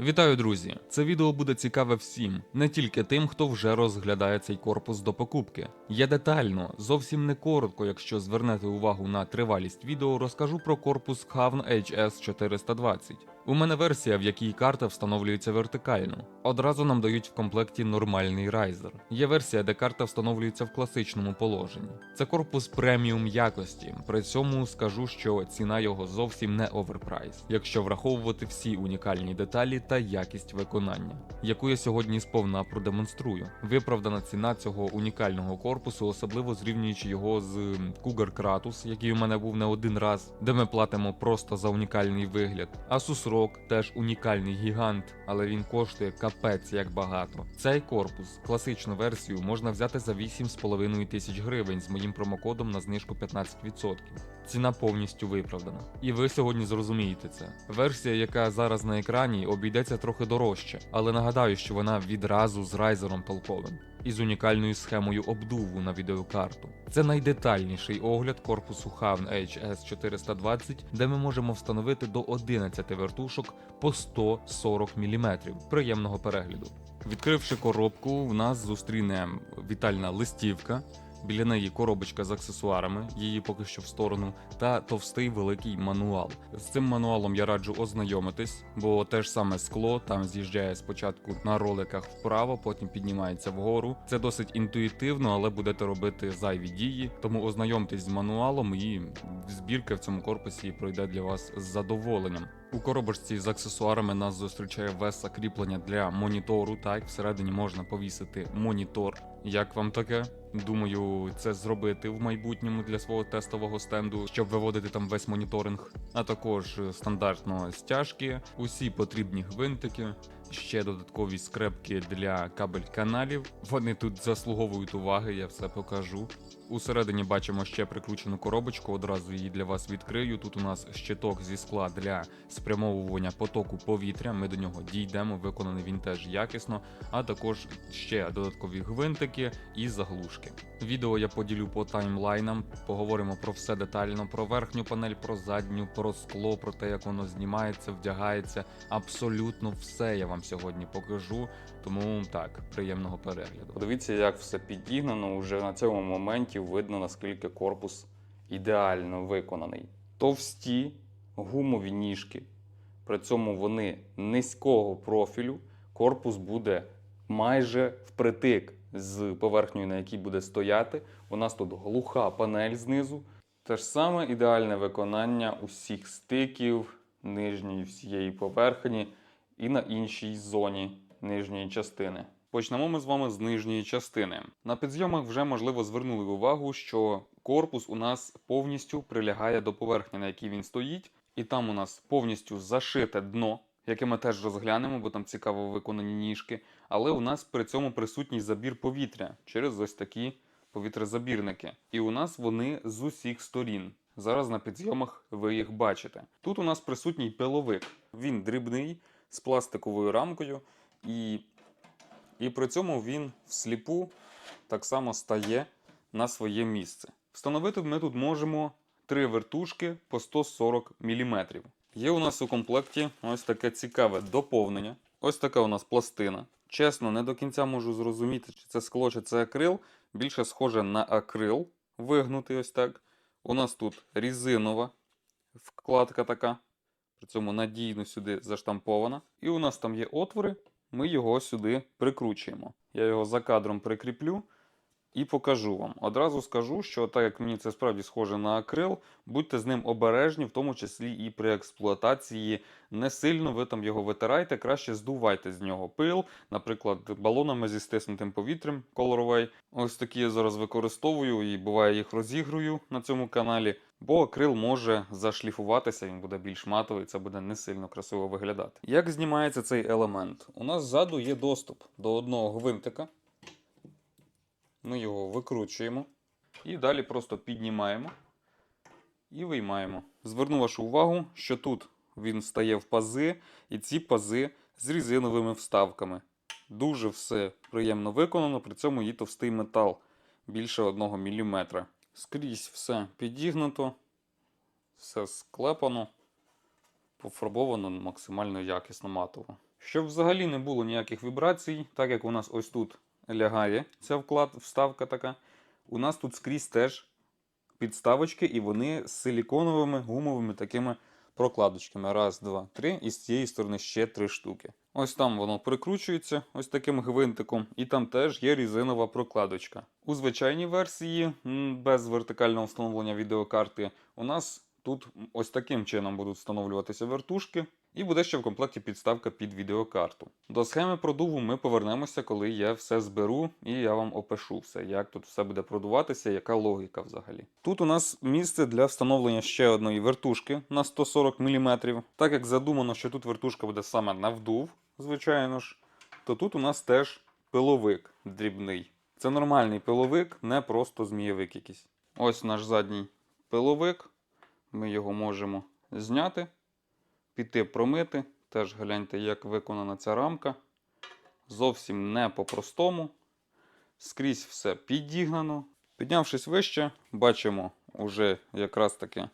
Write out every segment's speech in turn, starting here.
Вітаю, друзі! Це відео буде цікаве всім, не тільки тим, хто вже розглядає цей корпус до покупки. Я детально, зовсім не коротко, якщо звернете увагу на тривалість відео, розкажу про корпус Havn HS 420. У мене версія, в якій карта встановлюється вертикально. Одразу нам дають в комплекті нормальний райзер. Є версія, де карта встановлюється в класичному положенні. Це корпус преміум якості. При цьому скажу, що ціна його зовсім не оверпрайс, якщо враховувати всі унікальні деталі та якість виконання, яку я сьогодні сповна продемонструю. Виправдана ціна цього унікального корпусу, особливо зрівнюючи його з Cougar Kratos, який у мене був не один раз, де ми платимо просто за унікальний вигляд. Asus ROG теж унікальний гігант, але він коштує капець як багато. Цей корпус, класичну версію, можна взяти за 8,5 тисяч гривень з моїм промокодом на знижку 15%. Ціна повністю виправдана. І ви сьогодні зрозумієте це. Версія, яка зараз на екрані, обійдеться трохи дорожче, але нагадаю, що вона відразу з райзером толковим і з унікальною схемою обдуву на відеокарту. Це найдетальніший огляд корпусу Havn HS 420, де ми можемо встановити до 11 вертушок по 140 мм. Приємного перегляду. Відкривши коробку, в нас зустріне вітальна листівка. Біля неї коробочка з аксесуарами, її поки що в сторону, та товстий великий мануал. З цим мануалом я раджу ознайомитись, бо те ж саме скло там з'їжджає спочатку на роликах вправо, потім піднімається вгору. Це досить інтуїтивно, але будете робити зайві дії. Тому ознайомтесь з мануалом і збірка в цьому корпусі пройде для вас з задоволенням. У коробочці з аксесуарами нас зустрічає веса кріплення для монітору. Так, всередині можна повісити монітор. Як вам таке? Думаю, це зробити в майбутньому для свого тестового стенду, щоб виводити там весь моніторинг. А також е, стандартно стяжки, усі потрібні гвинтики, ще додаткові скрепки для кабель каналів. Вони тут заслуговують уваги, я все покажу. Усередині бачимо ще прикручену коробочку, одразу її для вас відкрию. Тут у нас щиток зі скла для спрямовування потоку повітря. Ми до нього дійдемо, виконаний він теж якісно, а також ще додаткові гвинтики і заглушки. Відео я поділю по таймлайнам, поговоримо про все детально: про верхню панель, про задню, про скло, про те, як воно знімається, вдягається. Абсолютно все я вам сьогодні покажу. Тому так, приємного перегляду. Подивіться, як все підігнано. Уже на цьому моменті видно, наскільки корпус ідеально виконаний. Товсті гумові ніжки. При цьому вони низького профілю. Корпус буде майже впритик з поверхнею, на якій буде стояти. У нас тут глуха панель знизу. Те ж саме ідеальне виконання усіх стиків, нижньої всієї поверхні і на іншій зоні нижньої частини. Почнемо ми з вами з нижньої частини. На підзйомах вже можливо звернули увагу, що корпус у нас повністю прилягає до поверхні, на якій він стоїть, і там у нас повністю зашите дно, яке ми теж розглянемо, бо там цікаво виконані ніжки. Але у нас при цьому присутній забір повітря через ось такі повітрезабірники. І у нас вони з усіх сторін. Зараз на підйомах ви їх бачите. Тут у нас присутній пиловик. Він дрібний з пластиковою рамкою, і, і при цьому він всліпу так само стає на своє місце. Встановити ми тут можемо три вертушки по 140 мм. Є у нас у комплекті ось таке цікаве доповнення. Ось така у нас пластина. Чесно, не до кінця можу зрозуміти, чи це скло, чи це акрил. Більше схоже на акрил, вигнутий ось так. У нас тут різинова вкладка така, при цьому надійно сюди заштампована. І у нас там є отвори, ми його сюди прикручуємо. Я його за кадром прикріплю і покажу вам. Одразу скажу, що так як мені це справді схоже на акрил, будьте з ним обережні, в тому числі і при експлуатації. Не сильно ви там його витирайте, краще здувайте з нього пил, наприклад, балонами зі стиснутим повітрям Colorway. Ось такі я зараз використовую і буває їх розігрую на цьому каналі. Бо акрил може зашліфуватися, він буде більш матовий, це буде не сильно красиво виглядати. Як знімається цей елемент? У нас ззаду є доступ до одного гвинтика. Ми його викручуємо і далі просто піднімаємо і виймаємо. Зверну вашу увагу, що тут він стає в пази, і ці пази з різиновими вставками. Дуже все приємно виконано, при цьому є товстий метал більше 1 мм. Скрізь все підігнуто, все склепано, пофарбовано максимально якісно матово. Щоб взагалі не було ніяких вібрацій, так як у нас ось тут лягає ця вклад, вставка така, у нас тут скрізь теж підставочки, і вони з силіконовими гумовими такими прокладочками. Раз, два, три. І з цієї сторони ще три штуки. Ось там воно прикручується ось таким гвинтиком, і там теж є різинова прокладочка. У звичайній версії, без вертикального встановлення відеокарти, у нас тут ось таким чином будуть встановлюватися вертушки. І буде ще в комплекті підставка під відеокарту. До схеми продуву ми повернемося, коли я все зберу, і я вам опишу все, як тут все буде продуватися, яка логіка взагалі. Тут у нас місце для встановлення ще одної вертушки на 140 мм. Так як задумано, що тут вертушка буде саме на вдув, звичайно ж, то тут у нас теж пиловик дрібний. Це нормальний пиловик, не просто змієвик якийсь. Ось наш задній пиловик. Ми його можемо зняти піти промити. Теж гляньте, як виконана ця рамка. Зовсім не по-простому. Скрізь все підігнано. Піднявшись вище, бачимо уже якраз таки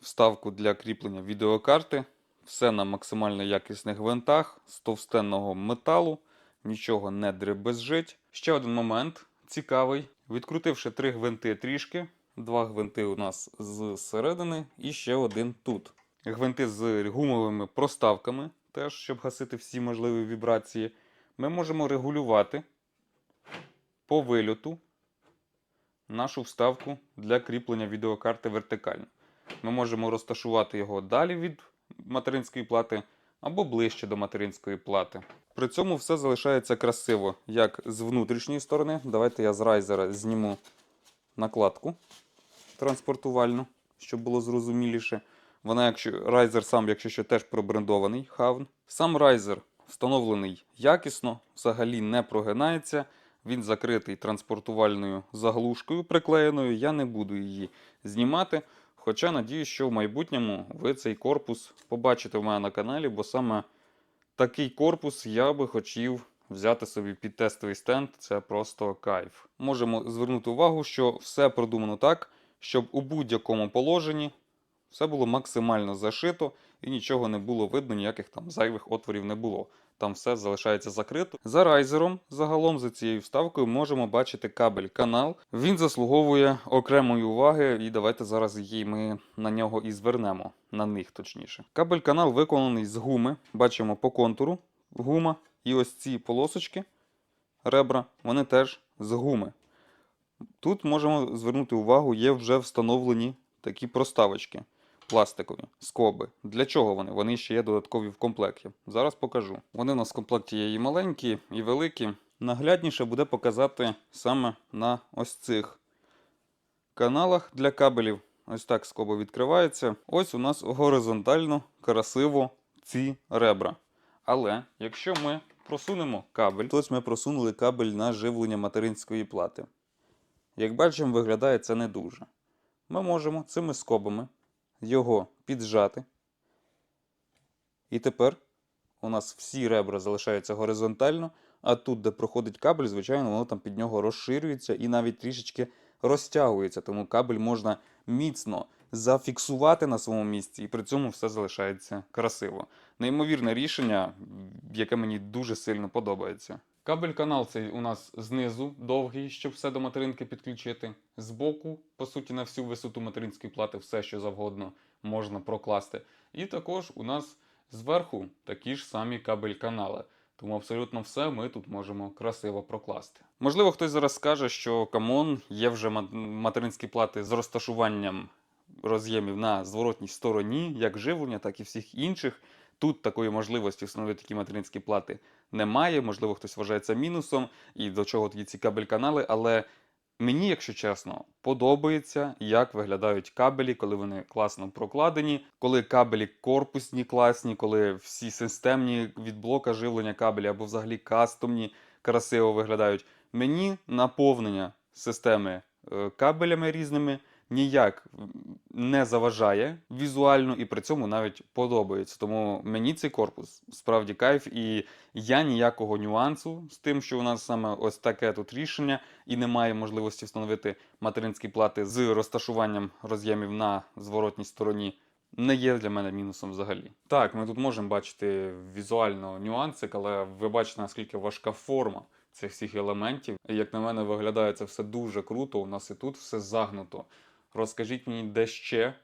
вставку для кріплення відеокарти. Все на максимально якісних гвинтах з товстенного металу, нічого не дребезжить. Ще один момент цікавий. Відкрутивши три гвинти трішки, два гвинти у нас зсередини і ще один тут гвинти з гумовими проставками, теж, щоб гасити всі можливі вібрації, ми можемо регулювати по вильоту нашу вставку для кріплення відеокарти вертикально. Ми можемо розташувати його далі від материнської плати або ближче до материнської плати. При цьому все залишається красиво, як з внутрішньої сторони. Давайте я з райзера зніму накладку транспортувальну, щоб було зрозуміліше. Вона, якщо райзер сам, якщо що теж пробрендований хавн. Сам райзер встановлений якісно, взагалі не прогинається. Він закритий транспортувальною заглушкою приклеєною. Я не буду її знімати. Хоча надіюсь, що в майбутньому ви цей корпус побачите в мене на каналі, бо саме такий корпус я би хотів взяти собі під тестовий стенд. Це просто кайф. Можемо звернути увагу, що все продумано так, щоб у будь-якому положенні все було максимально зашито і нічого не було видно, ніяких там зайвих отворів не було. Там все залишається закрито. За райзером, загалом за цією вставкою, можемо бачити кабель канал. Він заслуговує окремої уваги, і давайте зараз її ми на нього і звернемо, на них точніше. Кабель канал виконаний з гуми. Бачимо по контуру гума. І ось ці полосочки, ребра, вони теж з гуми. Тут можемо звернути увагу, є вже встановлені такі проставочки пластикові скоби. Для чого вони? Вони ще є додаткові в комплекті. Зараз покажу. Вони у нас в комплекті є і маленькі, і великі. Наглядніше буде показати саме на ось цих каналах для кабелів. Ось так скоба відкривається. Ось у нас горизонтально, красиво ці ребра. Але якщо ми просунемо кабель, то ось ми просунули кабель на живлення материнської плати. Як бачимо, виглядає це не дуже. Ми можемо цими скобами його піджати. І тепер у нас всі ребра залишаються горизонтально, а тут, де проходить кабель, звичайно, воно там під нього розширюється і навіть трішечки розтягується. Тому кабель можна міцно зафіксувати на своєму місці, і при цьому все залишається красиво. Неймовірне рішення, яке мені дуже сильно подобається. Кабель канал цей у нас знизу довгий, щоб все до материнки підключити. Збоку, по суті, на всю висоту материнської плати, все що завгодно можна прокласти. І також у нас зверху такі ж самі кабель канали. Тому абсолютно все ми тут можемо красиво прокласти. Можливо, хтось зараз скаже, що камон, є вже материнські плати з розташуванням роз'ємів на зворотній стороні, як живлення, так і всіх інших. Тут такої можливості встановити такі материнські плати немає. Можливо, хтось вважає це мінусом, і до чого тоді ці кабель-канали. Але мені, якщо чесно, подобається, як виглядають кабелі, коли вони класно прокладені, коли кабелі корпусні класні, коли всі системні від блока живлення кабелі або взагалі кастомні красиво виглядають. Мені наповнення системи е, кабелями різними ніяк не заважає візуально і при цьому навіть подобається. Тому мені цей корпус справді кайф, і я ніякого нюансу з тим, що у нас саме ось таке тут рішення, і немає можливості встановити материнські плати з розташуванням роз'ємів на зворотній стороні. не є для мене мінусом взагалі. Так, ми тут можемо бачити візуально нюансик, але ви бачите, наскільки важка форма цих всіх елементів. І, Як на мене, виглядає це все дуже круто. У нас і тут все загнуто. Розкажіть мені, де ще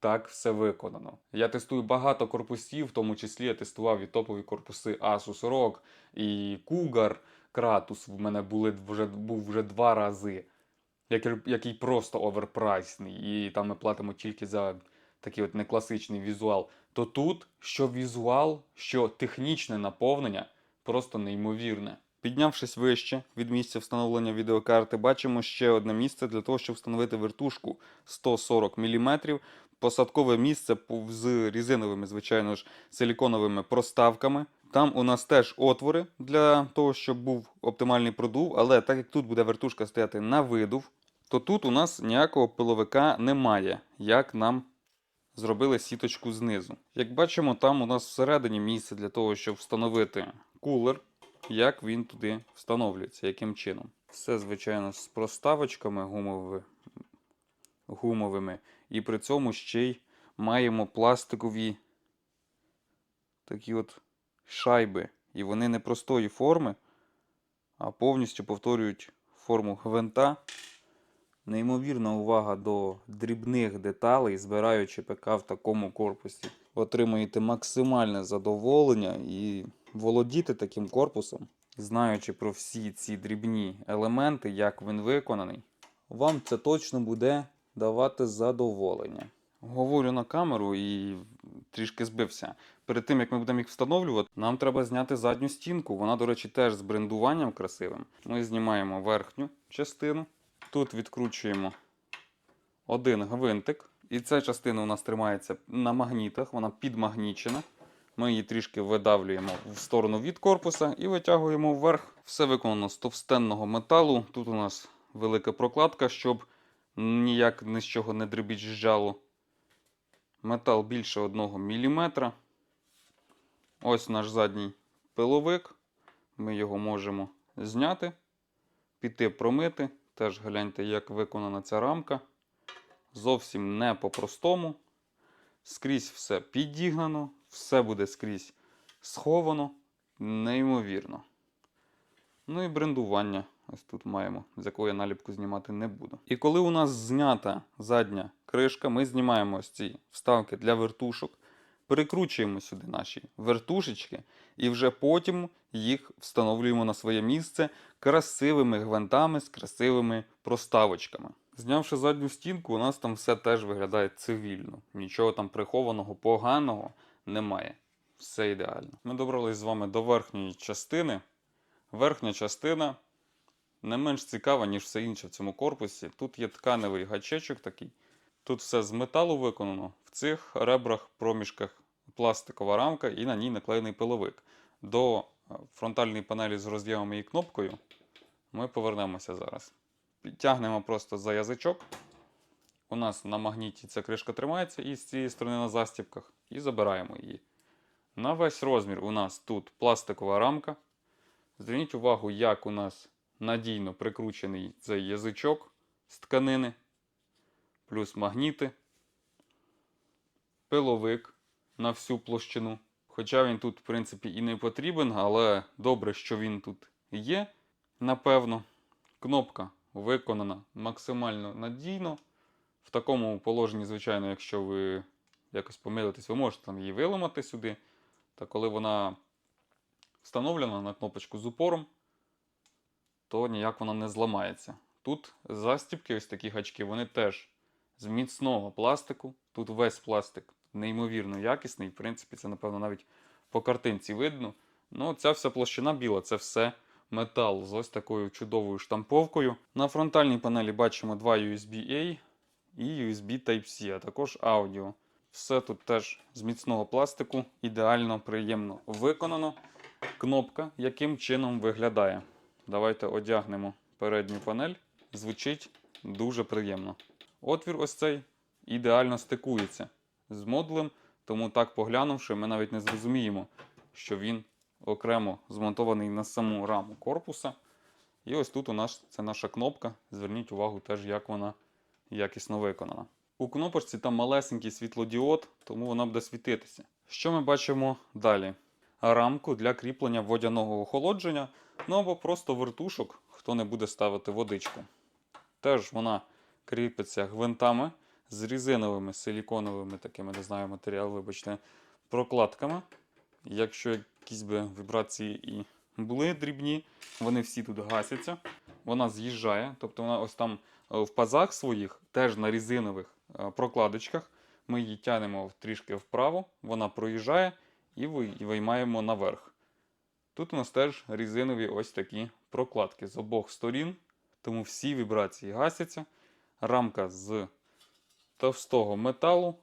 так все виконано. Я тестую багато корпусів, в тому числі я тестував і топові корпуси Asus ROG і Cougar Kratos. В мене були вже був вже два рази, який, який просто оверпрайсний, і там ми платимо тільки за такий от некласичний візуал. То тут що візуал, що технічне наповнення просто неймовірне. Піднявшись вище від місця встановлення відеокарти, бачимо ще одне місце для того, щоб встановити вертушку 140 мм. Посадкове місце з різиновими, звичайно ж, силіконовими проставками. Там у нас теж отвори для того, щоб був оптимальний продув, але так як тут буде вертушка стояти на видув, то тут у нас ніякого пиловика немає, як нам зробили сіточку знизу. Як бачимо, там у нас всередині місце для того, щоб встановити кулер, як він туди встановлюється, яким чином. Все, звичайно, з проставочками гумови, гумовими, і при цьому ще й маємо пластикові такі от шайби. І вони не простої форми, а повністю повторюють форму гвинта. Неймовірна увага до дрібних деталей, збираючи ПК в такому корпусі. Отримуєте максимальне задоволення і володіти таким корпусом, знаючи про всі ці дрібні елементи, як він виконаний, вам це точно буде давати задоволення. Говорю на камеру і трішки збився. Перед тим як ми будемо їх встановлювати, нам треба зняти задню стінку. Вона, до речі, теж з брендуванням красивим. Ми знімаємо верхню частину. Тут відкручуємо один гвинтик. І ця частина у нас тримається на магнітах, вона підмагнічена. Ми її трішки видавлюємо в сторону від корпуса і витягуємо вверх. Все виконано з товстенного металу. Тут у нас велика прокладка, щоб ніяк ні з чого не дребіжджало. Метал більше 1 мм. Ось наш задній пиловик. Ми його можемо зняти, піти промити. Теж гляньте, як виконана ця рамка. Зовсім не по-простому. Скрізь все підігнано, все буде скрізь сховано. Неймовірно. Ну і брендування. Ось тут маємо, з якої я наліпку знімати не буду. І коли у нас знята задня кришка, ми знімаємо ось ці вставки для вертушок, перекручуємо сюди наші вертушечки, і вже потім їх встановлюємо на своє місце красивими гвинтами з красивими проставочками. Знявши задню стінку, у нас там все теж виглядає цивільно. Нічого там прихованого, поганого немає. Все ідеально. Ми добрались з вами до верхньої частини. Верхня частина не менш цікава, ніж все інше в цьому корпусі. Тут є тканевий гачечок такий. Тут все з металу виконано. В цих ребрах, проміжках пластикова рамка і на ній наклеєний пиловик. До е, фронтальної панелі з роз'ємами і кнопкою ми повернемося зараз. Підтягнемо просто за язичок. У нас на магніті ця кришка тримається і з цієї сторони на застібках, і забираємо її. На весь розмір у нас тут пластикова рамка. Зверніть увагу, як у нас надійно прикручений цей язичок з тканини, плюс магніти, пиловик на всю площину. Хоча він тут, в принципі, і не потрібен, але добре, що він тут є, напевно. Кнопка виконана максимально надійно. В такому положенні, звичайно, якщо ви якось помилитесь, ви можете там її виламати сюди. Та коли вона встановлена на кнопочку з упором, то ніяк вона не зламається. Тут застібки, ось такі гачки, вони теж з міцного пластику. Тут весь пластик неймовірно якісний. В принципі, це, напевно, навіть по картинці видно. Ну, ця вся площина біла, це все метал з ось такою чудовою штамповкою. На фронтальній панелі бачимо два USB-A і USB Type-C, а також аудіо. Все тут теж з міцного пластику, ідеально, приємно виконано. Кнопка яким чином виглядає. Давайте одягнемо передню панель. Звучить дуже приємно. Отвір ось цей ідеально стикується з модулем, тому так поглянувши, ми навіть не зрозуміємо, що він окремо змонтований на саму раму корпуса. І ось тут у нас це наша кнопка. Зверніть увагу теж, як вона якісно виконана. У кнопочці там малесенький світлодіод, тому вона буде світитися. Що ми бачимо далі? Рамку для кріплення водяного охолодження, ну або просто вертушок, хто не буде ставити водичку. Теж вона кріпиться гвинтами з різиновими силіконовими такими, не знаю, матеріал, вибачте, прокладками. Якщо якісь би вібрації і були дрібні, вони всі тут гасяться. Вона з'їжджає, тобто вона ось там в пазах своїх, теж на різинових е, прокладочках. Ми її тянемо трішки вправо, вона проїжджає і виймаємо наверх. Тут у нас теж різинові ось такі прокладки з обох сторін, тому всі вібрації гасяться. Рамка з товстого металу.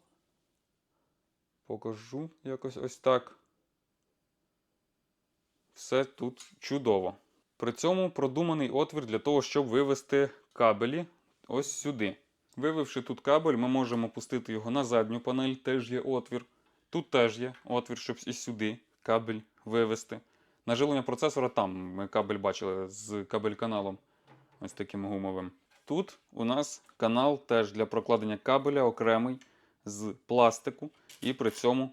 Покажу якось ось так. Все тут чудово. При цьому продуманий отвір для того, щоб вивести кабелі ось сюди. Вивівши тут кабель, ми можемо пустити його на задню панель, теж є отвір. Тут теж є отвір, щоб і сюди кабель вивести. На живлення процесора там ми кабель бачили з кабель-каналом, ось таким гумовим. Тут у нас канал теж для прокладення кабеля окремий з пластику і при цьому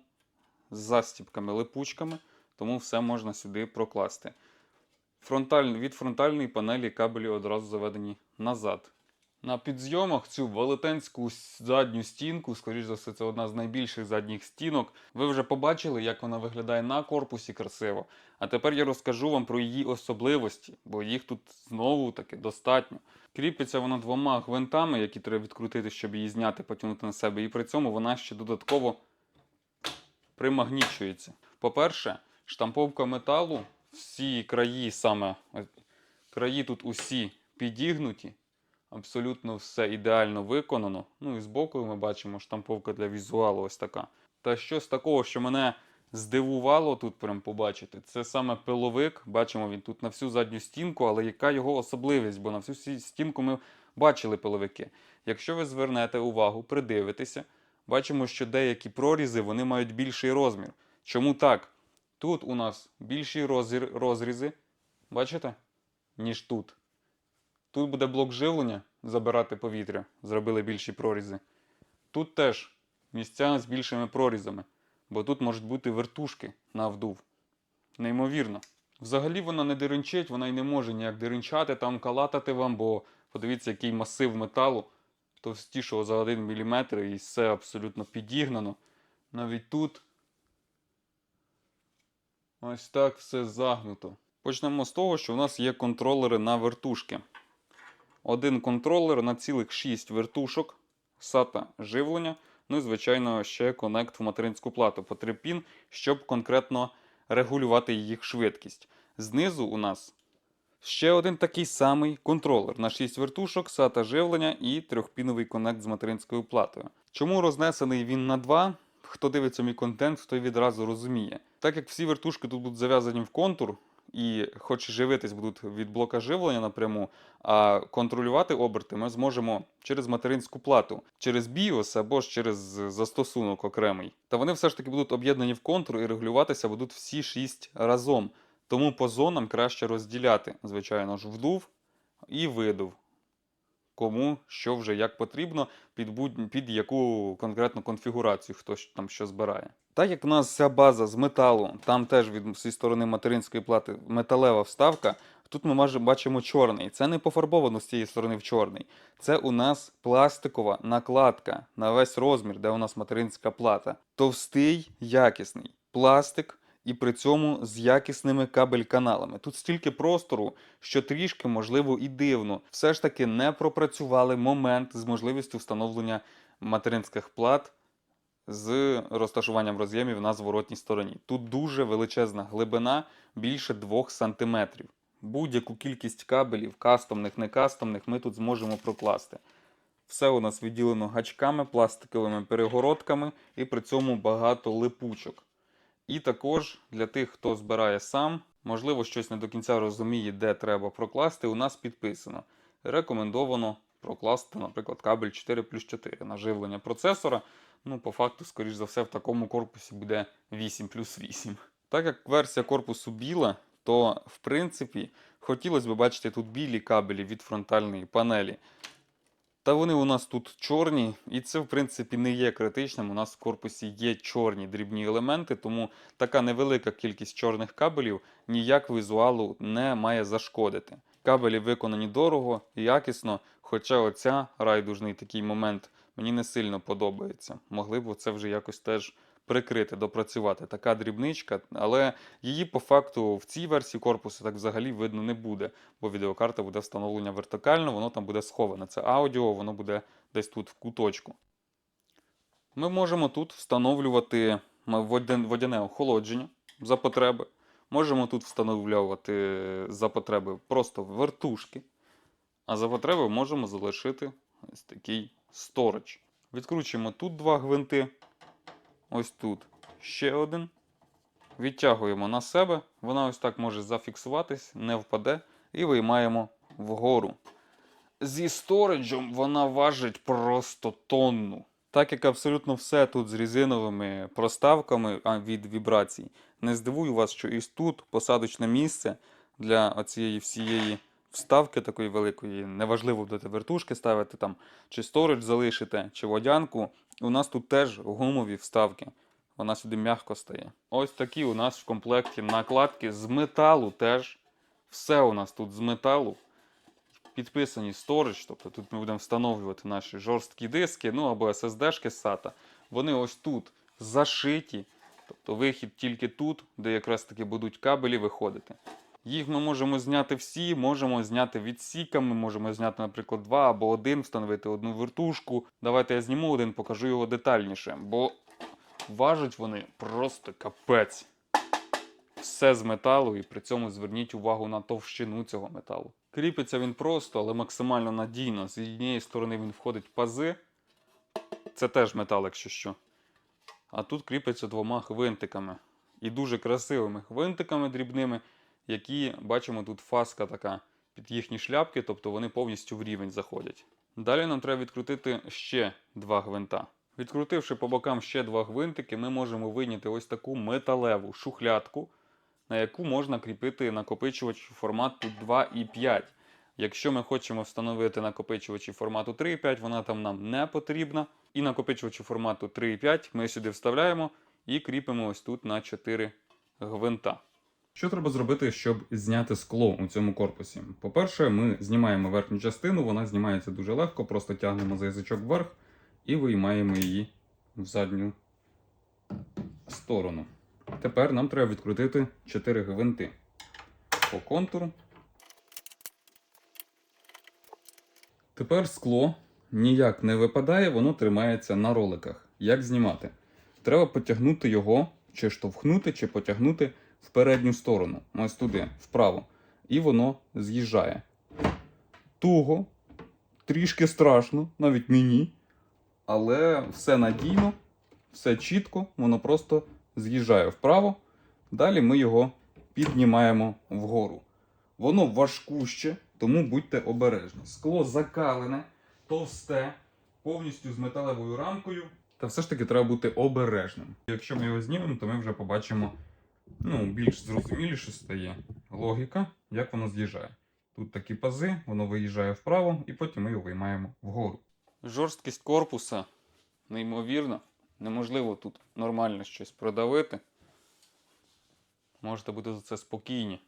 з застіпками, липучками, тому все можна сюди прокласти. Фронталь... Від фронтальної панелі кабелі одразу заведені назад. На підзйомах цю велетенську задню стінку, скоріш за все, це одна з найбільших задніх стінок. Ви вже побачили, як вона виглядає на корпусі красиво. А тепер я розкажу вам про її особливості, бо їх тут знову таки достатньо. Кріпиться вона двома гвинтами, які треба відкрутити, щоб її зняти, потягнути на себе. І при цьому вона ще додатково примагнічується. По-перше, штамповка металу, всі краї саме краї тут усі підігнуті. Абсолютно все ідеально виконано. Ну і збоку ми бачимо штамповка для візуалу ось така. Та щось такого, що мене здивувало тут прям побачити, це саме пиловик. Бачимо він тут на всю задню стінку, але яка його особливість? Бо на всю стінку ми бачили пиловики. Якщо ви звернете увагу, придивитеся, бачимо, що деякі прорізи вони мають більший розмір. Чому так? Тут у нас більші розрі- розрізи, бачите? Ніж тут. Тут буде блок живлення забирати повітря, зробили більші прорізи. Тут теж місця з більшими прорізами, бо тут можуть бути вертушки на вдув. Неймовірно. Взагалі вона не деренчить, вона й не може ніяк деренчати, там калатати вам, бо подивіться, який масив металу, товстішого за 1 мм, і все абсолютно підігнано. Навіть тут ось так все загнуто. Почнемо з того, що у нас є контролери на вертушки. Один контролер на цілих 6 вертушок, SATA живлення, ну і, звичайно, ще конект в материнську плату по 3 пін, щоб конкретно регулювати їх швидкість. Знизу у нас ще один такий самий контролер на 6 вертушок, SATA живлення і трьохпіновий конект з материнською платою. Чому рознесений він на 2? Хто дивиться мій контент, той відразу розуміє. Так як всі вертушки тут будуть зав'язані в контур, і хоч живитись будуть від блока живлення напряму, а контролювати оберти ми зможемо через материнську плату, через BIOS або ж через застосунок окремий. Та вони все ж таки будуть об'єднані в контур і регулюватися будуть всі шість разом. Тому по зонам краще розділяти, звичайно ж, вдув і видув. Кому що вже як потрібно, під, будь, під яку конкретну конфігурацію хто ж там що збирає. Так як у нас вся база з металу, там теж від зі сторони материнської плати металева вставка, тут ми бачимо чорний. Це не пофарбовано з цієї сторони в чорний. Це у нас пластикова накладка на весь розмір, де у нас материнська плата. Товстий, якісний пластик. І при цьому з якісними кабель-каналами. Тут стільки простору, що трішки, можливо, і дивно. Все ж таки не пропрацювали момент з можливістю встановлення материнських плат з розташуванням роз'ємів на зворотній стороні. Тут дуже величезна глибина, більше 2 см. Будь-яку кількість кабелів, кастомних, не кастомних, ми тут зможемо прокласти. Все у нас відділено гачками, пластиковими перегородками і при цьому багато липучок. І також для тих, хто збирає сам, можливо, щось не до кінця розуміє, де треба прокласти, у нас підписано. Рекомендовано прокласти, наприклад, кабель 4 плюс 4 на живлення процесора. Ну, по факту, скоріш за все, в такому корпусі буде 8 плюс 8. Так як версія корпусу біла, то в принципі хотілося б бачити тут білі кабелі від фронтальної панелі. Та вони у нас тут чорні, і це, в принципі, не є критичним. У нас в корпусі є чорні дрібні елементи, тому така невелика кількість чорних кабелів ніяк візуалу не має зашкодити. Кабелі виконані дорого і якісно, хоча оця райдужний такий момент мені не сильно подобається. Могли б це вже якось теж прикрити, допрацювати. Така дрібничка, але її по факту в цій версії корпусу так взагалі видно не буде, бо відеокарта буде встановлена вертикально, воно там буде сховане. Це аудіо, воно буде десь тут в куточку. Ми можемо тут встановлювати водяне охолодження за потреби. Можемо тут встановлювати за потреби просто вертушки. А за потреби можемо залишити ось такий сторож. Відкручуємо тут два гвинти. Ось тут ще один. Відтягуємо на себе. Вона ось так може зафіксуватись, не впаде. І виймаємо вгору. Зі сториджем вона важить просто тонну. Так як абсолютно все тут з резиновими проставками від вібрацій, не здивую вас, що і тут посадочне місце для оцієї всієї вставки такої великої, неважливо будете вертушки ставити там, чи сторидж залишите, чи водянку. У нас тут теж гумові вставки. Вона сюди м'яко стає. Ось такі у нас в комплекті накладки з металу теж. Все у нас тут з металу. Підписані storage, тобто тут ми будемо встановлювати наші жорсткі диски, ну або SSD-шки SATA. Вони ось тут зашиті. Тобто вихід тільки тут, де якраз таки будуть кабелі виходити. Їх ми можемо зняти всі, можемо зняти відсіками, можемо зняти, наприклад, два або один, встановити одну вертушку. Давайте я зніму один, покажу його детальніше, бо важать вони просто капець. Все з металу, і при цьому зверніть увагу на товщину цього металу. Кріпиться він просто, але максимально надійно. З однієї сторони він входить пази. Це теж метал, якщо що. А тут кріпиться двома гвинтиками. І дуже красивими гвинтиками дрібними, які бачимо тут фаска така під їхні шляпки, тобто вони повністю в рівень заходять. Далі нам треба відкрутити ще два гвинта. Відкрутивши по бокам ще два гвинтики, ми можемо вийняти ось таку металеву шухлядку, на яку можна кріпити накопичувач формату 2,5. Якщо ми хочемо встановити накопичувачі формату 3,5, вона там нам не потрібна. І накопичувачі формату 3,5 ми сюди вставляємо і кріпимо ось тут на 4 гвинта. Що треба зробити, щоб зняти скло у цьому корпусі? По-перше, ми знімаємо верхню частину, вона знімається дуже легко, просто тягнемо за язичок вверх і виймаємо її в задню сторону. Тепер нам треба відкрутити 4 гвинти по контуру. Тепер скло ніяк не випадає, воно тримається на роликах. Як знімати? Треба потягнути його, чи штовхнути, чи потягнути в передню сторону, ось туди, вправо. І воно з'їжджає. Туго, трішки страшно, навіть мені. Але все надійно, все чітко, воно просто з'їжджає вправо. Далі ми його піднімаємо вгору. Воно важкуще, тому будьте обережні. Скло закалене, товсте, повністю з металевою рамкою. Та все ж таки треба бути обережним. Якщо ми його знімемо, то ми вже побачимо ну, більш зрозуміліше стає логіка, як воно з'їжджає. Тут такі пази, воно виїжджає вправо, і потім ми його виймаємо вгору. Жорсткість корпуса неймовірна. Неможливо тут нормально щось продавити. Можете бути за це спокійні.